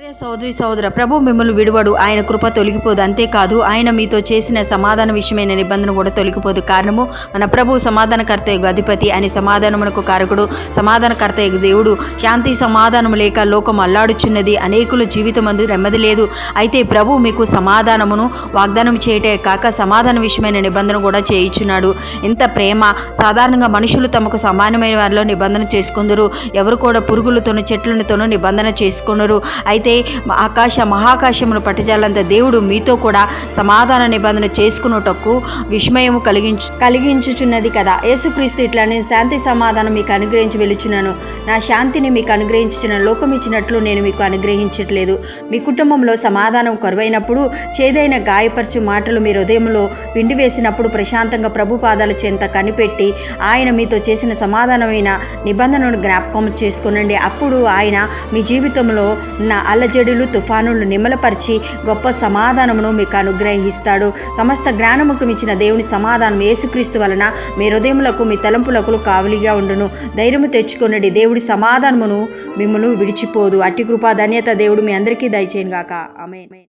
ప్రియ సోదరి సోదర ప్రభు మిమ్మల్ని విడువడు. ఆయన కృప తొలగిపోదు. అంతేకాదు ఆయన మీతో చేసిన సమాధాన విషయమైన నిబంధన కూడా తొలగిపోదు. కారణము మన ప్రభు సమాధానకర్త యొక్క అధిపతి ఆయన సమాధానమునకు కారకుడు సమాధానకర్త యొక్క దేవుడు శాంతి సమాధానం లేక లోకం అల్లాడుచున్నది అనేకుల జీవితమందు నెమ్మది లేదు. అయితే ప్రభు మీకు సమాధానమును వాగ్దానం చేయటే కాక సమాధాన విషయమైన నిబంధన కూడా చేయించున్నాడు. ఇంత ప్రేమ సాధారణంగా మనుషులు తమకు సమానమైన వారిలో నిబంధన చేసుకుందరు. ఎవరు కూడా పురుగులతోనూ చెట్లతోనూ నిబంధన చేసుకున్నారు అయితే ఆకాశ మహాకాశమును పట్టజాలంత దేవుడు మీతో కూడా సమాధాన నిబంధన చేసుకున్నటకు విస్మయము కలిగించు కలిగించుచున్నది కదా. యేసుక్రీస్తు ఇట్లా నేను శాంతి సమాధానం మీకు అనుగ్రహించి వెలుచున్నాను. నా శాంతిని మీకు అనుగ్రహించిన లోకం ఇచ్చినట్లు నేను మీకు అనుగ్రహించట్లేదు. మీ కుటుంబంలో సమాధానం కరువైనప్పుడు చేదైన గాయపరచు మాటలు మీ హృదయంలో విండివేసినప్పుడు ప్రశాంతంగా ప్రభు పాదాల చెంత కనిపెట్టి ఆయన మీతో చేసిన సమాధానమైన నిబంధనను జ్ఞాపకం చేసుకునండి. అప్పుడు ఆయన మీ జీవితంలో నా అల్లజడులు తుఫానులు నిమ్మలపరిచి గొప్ప సమాధానమును మీకు అనుగ్రహిస్తాడు. సమస్త జ్ఞానముకు మించిన దేవుని సమాధానం యేసుక్రీస్తు వలన మీ హృదయములకు మీ తలంపులకు కావలిగా ఉండును. ధైర్యము తెచ్చుకొనండి. దేవుడి సమాధానమును మిమ్మల్ని విడిచిపోదు. అట్టి కృపా ధన్యత దేవుడు మీ అందరికీ దయచేయను గాక ఆమె